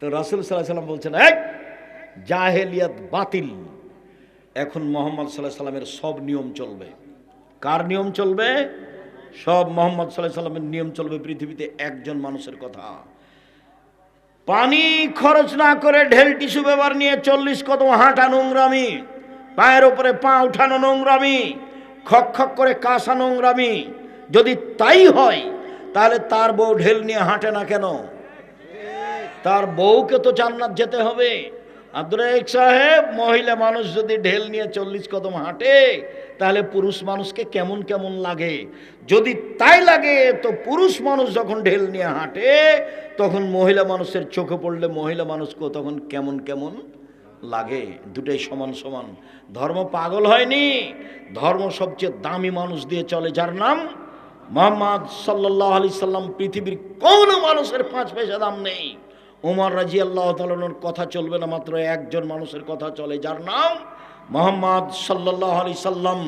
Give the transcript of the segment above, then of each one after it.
তো রাসুল সাল্লাহ সাল্লাম বলছেন এক জাহেলিয়াত বাতিল। এখন মোহাম্মদ সাল্লাহ সাল্লামের সব নিয়ম চলবে। কার নিয়ম চলবে? সব মোহাম্মদ সাল্লাহ সাল্লামের নিয়ম চলবে পৃথিবীতে একজন মানুষের কথা। পানি খরচ না করে ঢেল টিস্যু ব্যবহার নিয়ে চল্লিশ কদম হাঁটা নোংরামি, পায়ের উপরে পা উঠানো নোংরামি, খক খক করে কাঁসা নোংরামি, যদি তাই হয়, তাহলে তার বউ ঢেল নিয়ে হাঁটে না কেন? তার বউকে তো জান্নাত যেতে হবে। আব্দুল রাহিক সাহেব, মহিলা মানুষ যদি ঢেল নিয়ে চল্লিশ কদম হাঁটে, তাহলে পুরুষ মানুষকে কেমন কেমন লাগে? যদি তাই লাগে, তো পুরুষ মানুষ যখন ঢেল নিয়ে হাঁটে, তখন মহিলা মানুষের চোখে পড়লে মহিলা মানুষকেও তখন কেমন কেমন লাগে? দুটাই সমান সমান। ধর্ম পাগল হয়নি। ধর্ম সবচেয়ে দামি মানুষ দিয়ে চলে, যার নাম মোহাম্মদ সাল্লাহ আলি সাল্লাম। পৃথিবীর কোনো মানুষের পাঁচ পয়সা দাম নেই। ওমর রাজি আল্লাহ তালনের কথা চলবে না, মাত্র একজন মানুষের কথা চলে, যার নাম মোহাম্মদ সাল্লাহ আলি সাল্লাম।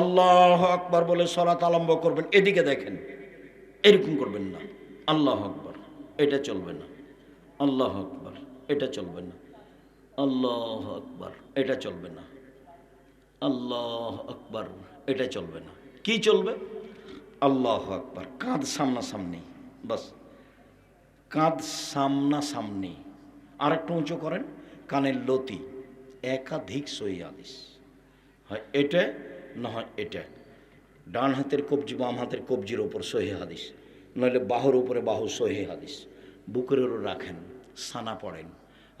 আল্লাহ আকবর বলে সলাত আলম্ব করবেন, এদিকে দেখেন, এরকম করবেন না। আল্লাহ আকবর, এটা চলবে না। আল্লাহ আকবর, এটা চলবে না। আল্লাহ আকবর, এটা চলবে না। আল্লাহ আকবর, এটা চলবে না। কি চলবে? আল্লাহ আকবর, কাঁধ সামনাসামনি, বাস। কাঁধ সামনাসামনি। আর একটু উঁচু করেন, কানের লতি একাধিক সহি আদিস হয় এটা, না হয় এটা। ডান হাতের কবজি, বাম হাতের কবজির ওপর সহি হাদিস। নইলে বাহুর উপরে বাহু সহি হাদিস। বুকের উপর রাখেন, সানা পড়েন।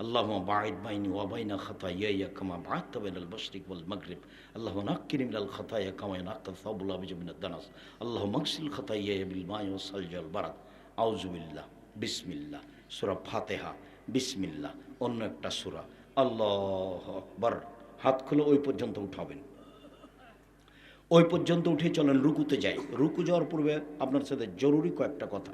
আল্লাহ বাঈদ বাইনি ওয়াবাইনা খাতা ইয়া কামা বাদ তবেন আল বশরিক ওয়াল মাগরিব। আল্লাহ নাক্কির মিনাল খাতায়া কামায় নাক্কা সাবুল আবিজ মিনাদ দানাস। আল্লাহ মাকসিল খাতা ইয়া বিল মাই ওয়া সালজাল বারাত আউজুবিল্লাহ বিসমিল্লাহ, সূরা ফাতেহা বিসমিল্লা অন্য একটা সূরা। আল্লাহ আকবার। হাত খুলে ওই পর্যন্ত উঠাবেন। ওই পর্যন্ত উঠে চলেন রুকুতে যাই। রুকু যাওয়ার পূর্বে আপনার সাথে জরুরি কয়েকটা কথা।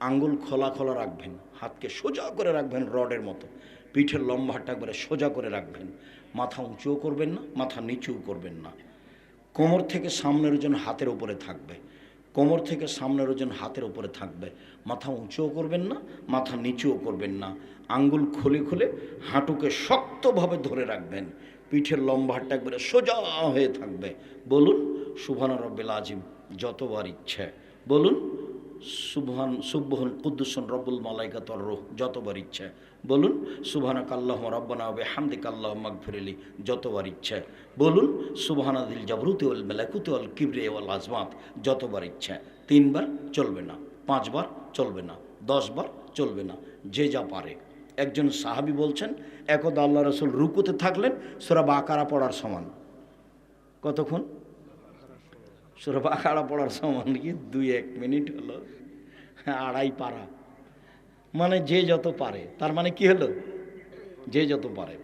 আঙ্গুল খোলা খোলা রাখবেন, হাতকে সোজা করে রাখবেন রডের মতো। পিঠের লম্বাটা একবারে সোজা করে রাখবেন। মাথা উঁচুও করবেন না, মাথা নিচুও করবেন না। কোমর থেকে সামনের জন্য হাতের উপরে থাকবে। কোমর থেকে সামনের ওজন হাতের উপরে থাকবে। মাথা উঁচুও করবেন না, মাথা নিচুও করবেন না। আঙ্গুল খুলে খুলে হাঁটুকে শক্তভাবে ধরে রাখবেন। পিঠের লম্বাটা একবারে সোজা হয়ে থাকবে। বলুন সুভান রব্বিল আজিম যতবার ইচ্ছে। বলুন সুবহান সুবহন কুদ্দুসন রব্বুল মালাইকা তর রোহ, যতবার ইচ্ছে। বলুন সুবহানাক আল্লাহ রব্বানা হবে হামদিক আল্লাহ মাগফিরিলি যতবার ইচ্ছে। বলুন, সুবহানা দিল জাবরুতি ওয়াল মেলাকুতি ওয়াল কিবরে ওয়াল আজমাত, যতবার ইচ্ছে। তিনবার চলবে না, পাঁচবার চলবে না, দশবার চলবে না, যে যা পারে। একজন সাহাবি বলছেন, একদা আল্লাহ রসুল রুকুতে থাকলেন, সোরা বাকারা পড়ার সমান। কতক্ষণ? সোরা বাকারা পড়ার সমান কি দুই এক মিনিট হলো আড়াই পারা। মানে যে যত পারে। তার মানে কি হলো? যে যত পারে।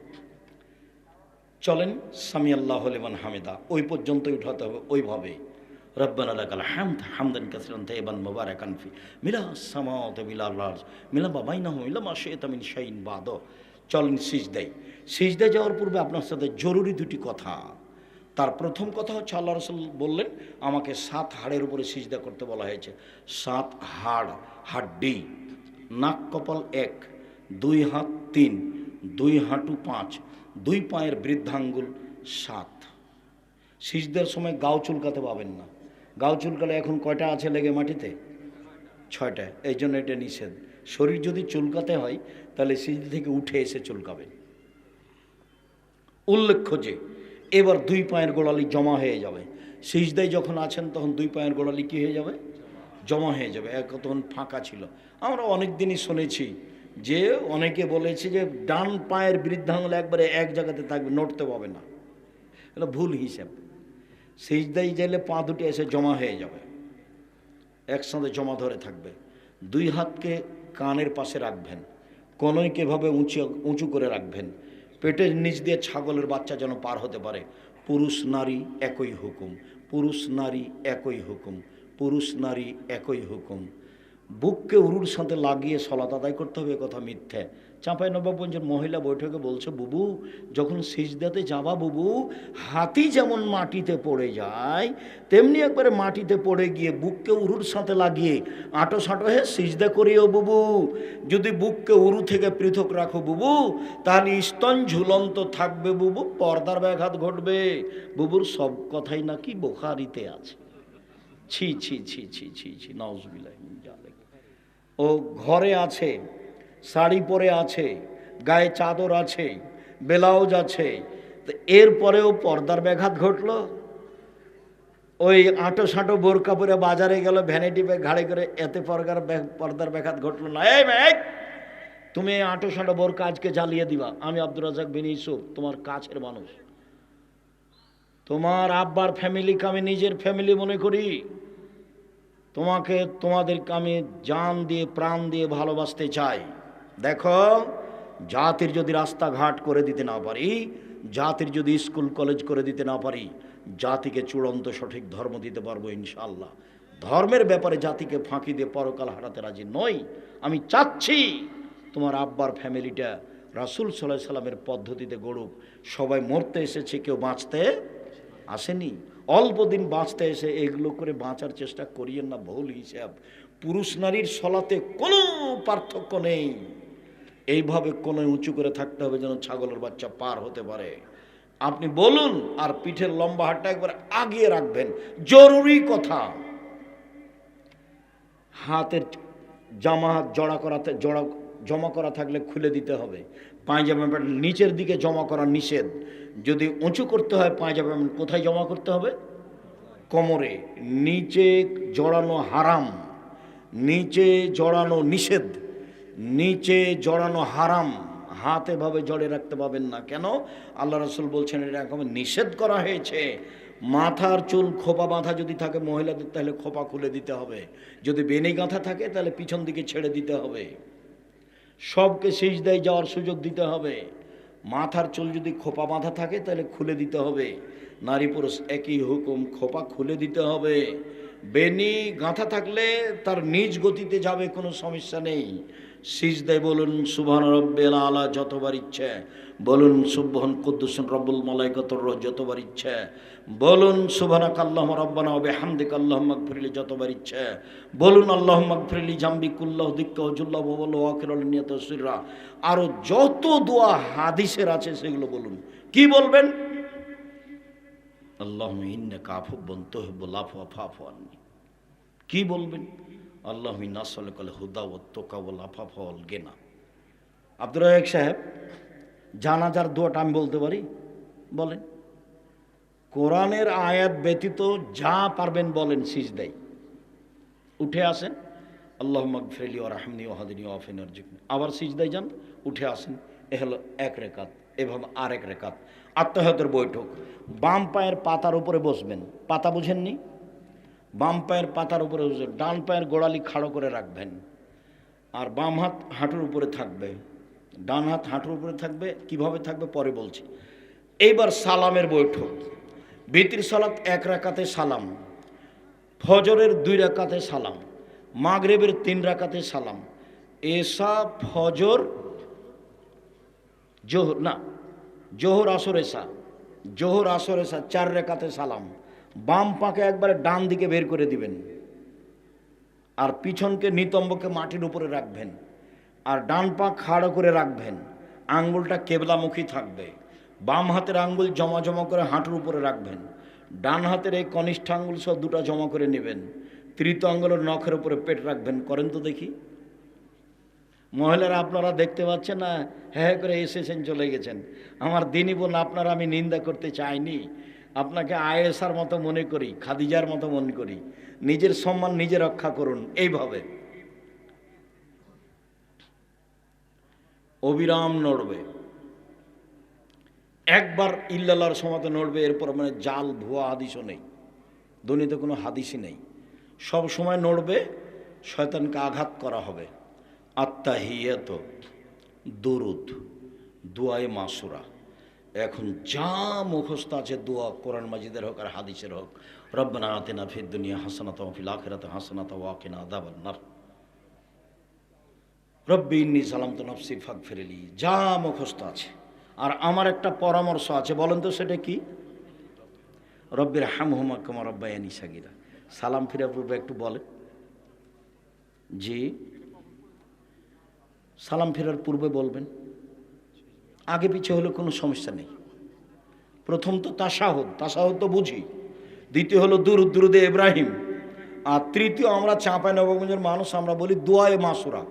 চলেন সামি আল্লাহ হলেমান হামেদা। ওই পর্যন্তই উঠাতে হবে ওইভাবে। রব্বান আলাকাল হামদ হামদান কাসরান ফি মিলা মিলা মা চলেন যাওয়ার পূর্বে আপনার সাথে জরুরি দুটি কথা। তার প্রথম কথা হচ্ছে আল্লাহ রসুল বললেন, আমাকে সাত হাড়ের উপরে সিজদা করতে বলা হয়েছে। সাত হাড়, হাড্ডি, নাক কপাল এক, দুই হাত তিন, দুই হাঁটু পাঁচ, দুই পায়ের বৃদ্ধাঙ্গুল সাত। সিজদের সময় গাও চুলকাতে পাবেন না। গাও চুলকালে এখন কয়টা আছে লেগে মাটিতে? ছয়টা। এই জন্য এটা নিষেধ। শরীর যদি চুলকাতে হয়, তাহলে সিজদি থেকে উঠে এসে চুলকাবেন। উল্লেখ্য যে এবার দুই পায়ের গোড়ালি জমা হয়ে যাবে। সিজদায় যখন আছেন, তখন দুই পায়ের গোড়ালি কী হয়ে যাবে? জমা হয়ে যাবে। এক তখন ফাঁকা ছিল। আমরা অনেক দিনই শুনেছি যে অনেকে বলেছে যে ডান পায়ের বৃদ্ধাঙ্গুল একবারে এক জায়গাতে থাকবে, নড়তে পাবে না। এটা ভুল হিসাব। সিজদাই গেলে পা দুটি এসে জমা হয়ে যাবে। একসাথে জমা ধরে থাকবে। দুই হাতকে কানের পাশে রাখবেন। কনইকে এভাবে উঁচু উঁচু করে রাখবেন। পেটের নিচ দিয়ে ছাগলের বাচ্চা যেন পার হতে পারে। পুরুষ, নারী একই হুকুম। পুরুষ, নারী একই হুকুম। পুরুষ, নারী একই হুকুম। বুককে উরুর সাথে লাগিয়ে সলাত আদায় করতে হবে কথা মিথ্যে। চাঁপাই নবাবগঞ্জের মহিলা বৈঠকে বলছে, বুবু, যখন সিজদাতে যাবা বুবু, হাতি যেমন মাটিতে পড়ে যায়, তেমনি একবারে মাটিতে পড়ে গিয়ে বুককে উরুর সাথে লাগিয়ে আঁটো সাঁটো হয়ে সিজদা করিও বুবু। যদি বুককে উরু থেকে পৃথক রাখো বুবু, তাহলে স্তন ঝুলন্ত থাকবে বুবু, পর্দার ব্যাঘাত ঘটবে। বুবুর সব কথাই নাকি বোখারিতে আছে। ছি ছি ছি ছি ছি ছি নজবিল্লাহ ও ঘরে আছে, শাড়ি পরে আছে, গায়ে চাদর আছে, ব্লাউজ আছে। তো এরপরেও পর্দার ব্যাঘাত ঘটলো। ওই আঁটো সাঁটো বোরকা পরে বাজারে গেল ভ্যানিটি ব্যাগ ঘাড়ে করে এতে পর্দার পর্দার ব্যাঘাত ঘটলো না। এই ম্যাগ তুমি আঁটো সাঁটো বোরকা আজকে জ্বালিয়ে দিবা। আমি আব্দুর রাজাক বিন ইউসুফ, তোমার কাছের মানুষ। তোমার আব্বার ফ্যামিলিকে আমি নিজের ফ্যামিলি মনে করি। তোমাকে, তোমাদেরকে আমি জান দিয়ে, প্রাণ দিয়ে ভালোবাসতে চাই। দেখো, জাতির যদি রাস্তাঘাট করে দিতে না পারি, জাতির যদি স্কুল, কলেজ করে দিতে না পারি, জাতিকে চূড়ান্ত সঠিক ধর্ম দিতে পারব ইনশাল্লাহ ধর্মের ব্যাপারে জাতিকে ফাঁকি দিয়ে পরকাল হারাতে রাজি নই। আমি চাচ্ছি তোমার আব্বার ফ্যামিলিটা রাসুল সাল্লাহ সাল্লামের পদ্ধতিতে গড়ুক। সবাই মরতে এসেছে, কেউ বাঁচতে আসেনি। অল্প দিন বাঁচতে এসে এগুলো করে বাঁচার চেষ্টা করিয়েন না, ভুল হিসাব। পুরুষ নারীর সলাতে কোনো পার্থক্য নেই। এইভাবে কোনো উঁচু করে থাকতে হবে যেন ছাগলের বাচ্চা পার হতে পারে। আপনি বলুন, আর পিঠের লম্বা হাতটা একবার আগিয়ে রাখবেন। জরুরি কথা। হাতের জামা জড়া করাতে, জড়া, জমা করা থাকলে খুলে দিতে হবে। পায়জামা প্যান্ট নিচের দিকে জমা করা নিষেধ। যদি উঁচু করতে হয় পায়জামা প্যান্ট কোথায় জমা করতে হবে? কোমরে। নিচে জড়ানো হারাম। নিচে জড়ানো নিষেধ। নিচে জড়ানো হারাম। হাত এভাবে জড়ে রাখতে পাবেন না। কেন? আল্লাহ রসুল বলছেন এরকম নিষেধ করা হয়েছে। মাথার চুল খোপা বাঁধা যদি থাকে মহিলাদের, তাহলে খোপা খুলে দিতে হবে। যদি বেনে গাঁথা থাকে, তাহলে পিছন দিকে ছেড়ে দিতে হবে। সবকে শেষ দেয় যাওয়ার সুযোগ দিতে হবে। মাথার চুল যদি খোপা মাথা থাকে, তাহলে খুলে দিতে হবে। নারী পুরুষ একই হুকুম, খোপা খুলে দিতে হবে। বেনি গাঁথা থাকলে তার নিজ গতিতে যাবে, কোনো সমস্যা নেই। সিজদায় বলুন সুভান রব্বেল আলা, যতবার ইচ্ছে। বলুন সুবহান কুদ্দুসন রব্বুল মালাইকতর রহ যতবার ইচ্ছে। বলুন সুবহানাক আল্লাহুম্মা রব্বানা ওয়া বিহামদিকা আল্লাহুম্মা গফিরলি যতবার ইচ্ছে। বলুন আল্লাহুম্মা গফিরলি জামবি কুল্লাহু দিক্কা ওয়া জুল্লাহ ওয়া বল ওয়া আখিরুল নিয়াত সিররা। আরও যত দোয়া হাদিসের আছে, সেগুলো বলুন। কি বলবেন? আল্লাহুম্মা ইন্নাকা আফুব্বুন তুহিব্বুল আফওয়া ফাফু আন্নি। কি বলবেন? আল্লাহ নাসলে হুদা ও তোকা ও ওল গেনা। আব্দুর রাজাক সাহেব জানাজার দোয়াটা আমি বলতে পারি? বলেন। কোরআনের আয়াত ব্যতীত যা পারবেন বলেন সিজদাই উঠে আসেন। আল্লাহ মকফেলি ও রাহমনি ও হাদিনী ও আফিন আবার সিজদাই যান, উঠে আসেন। এ হলো এক রেখাত, এভাবে আরেক রেখাত। আত্মহতের বৈঠক। বাম পায়ের পাতার উপরে বসবেন। পাতা বুঝেননি? বাম পায়ের পাতার উপরে বসে ডান পায়ের গোড়ালি খাড়ো করে রাখবেন। আর বাম হাত হাঁটুর উপরে থাকবে। ডান হাত হাঁটুর উপরে থাকবে, কীভাবে থাকবে পরে বলছি। এইবার সালামের বৈঠক। বিতির সালাত এক রাকাতে সালাম, ফজরের দুই রাকাতে সালাম, মাগরেবের তিন রাকাতে সালাম। এসা, ফজর, জোহর, না, জোহর, আসর, এসা, জোহর, আসর, এসা, চার রেখাতে সালাম। বাম পাকে একবারে ডান দিকে বের করে দিবেন। আর পিছনকে, নিতম্বকে মাটির উপরে রাখবেন। আর ডান পা খাড়ো করে রাখবেন। আঙ্গুলটা কেবলামুখী থাকবে। বাম হাতের আঙ্গুল জমা জমা করে হাঁটুর উপরে রাখবেন। ডান হাতের এই কনিষ্ঠ আঙ্গুল সব দুটো জমা করে নেবেন। তৃতীয় আঙ্গুলের নখের উপরে পেট রাখবেন। করেন তো দেখি। মহিলারা, আপনারা দেখতে পাচ্ছেন না? হ্যাঁ করে এসেছেন, চলে গেছেন। আমার দিনই বোন, আপনারা আমি নিন্দা করতে চাইনি। আপনাকে আয়েসার মতো মনে করি, খাদিজার মতো মনে করি। নিজের সম্মান নিজে রক্ষা করুন, এইভাবে। অবিরাম নড়বে। একবার ইল্লাল্লাহর সমাতে নড়বে, এরপর মানে জাল, ভুয়া হাদিসও নেই। দুনিতে কোনো হাদিসই নেই। সব সময় নড়বে, শয়তানকে আঘাত করা হবে। আত্মাহিয়াত দরুদ, দুয়ায় মাসুরা। এখন যা মুখস্থ আছে দোয়া কোরআন মাজিদের হোক আর হাদিসের হোক, রব্বানা আতেনা ফিদ দুনিয়া হাসানাত ফিল আখিরাতে হাসানাত ওয়াকিনা আদাবান্নার রব্বি সালাম তো নফসি ফাঁক ফেরেলি যা মুখস্থ আছে। আর আমার একটা পরামর্শ আছে, বলেন তো সেটা কি? রব্বির হাম হুমা কুমার রব্বায়ানি সাগিরা। সালাম ফিরা পূর্বে একটু বলে জি। সালাম ফেরার পূর্বে বলবেন। আগে পিছে হলে কোনো সমস্যা নেই। প্রথম তো তাসাহদ তাসাহদ তো বুঝি। দ্বিতীয় হলো দুর দুরুদে ইব্রাহিম। আর তৃতীয় আমরা চাঁপাই নবগঞ্জের মানুষ, আমরা বলি দোয়ায় মাসুরা।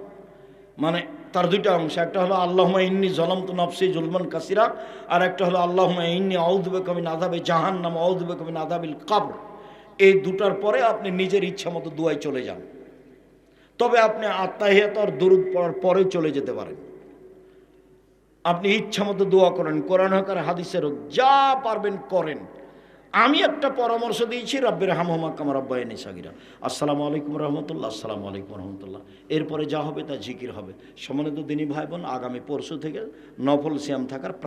মানে তার দুইটা অংশ, একটা হলো আল্লাহ ইন্নি জলম তো নফসি জুলমান কাসিরা, আর একটা হলো আল্লাহ ইন্নি অউদবে কবি নাদাবে জাহান নাম অউদবে কবি নাদাবিল কাবর। এই দুটার পরে আপনি নিজের ইচ্ছা মতো দুয়ায় চলে যান। তবে আপনি আত্মাহিয়াত আর দরুদ পড়ার পরে চলে যেতে পারেন। আপনি ইচ্ছা মতো দোয়া করেন, কোরআন হকার হাদিসের যা পারবেন করেন। আমি একটা পরামর্শ দিয়েছি, রব্বের হামহমা কামার আব্বায়নি সাগিরা। আসসালামু আলাইকুম রহমতুল্লাহ, আসসালামু আলাইকুম রহমতুল্লাহ। এরপরে যা হবে তা জিকির হবে। সমানিত দিনী ভাই বোন আগামী পরশু থেকে নফল শ্যাম থাকার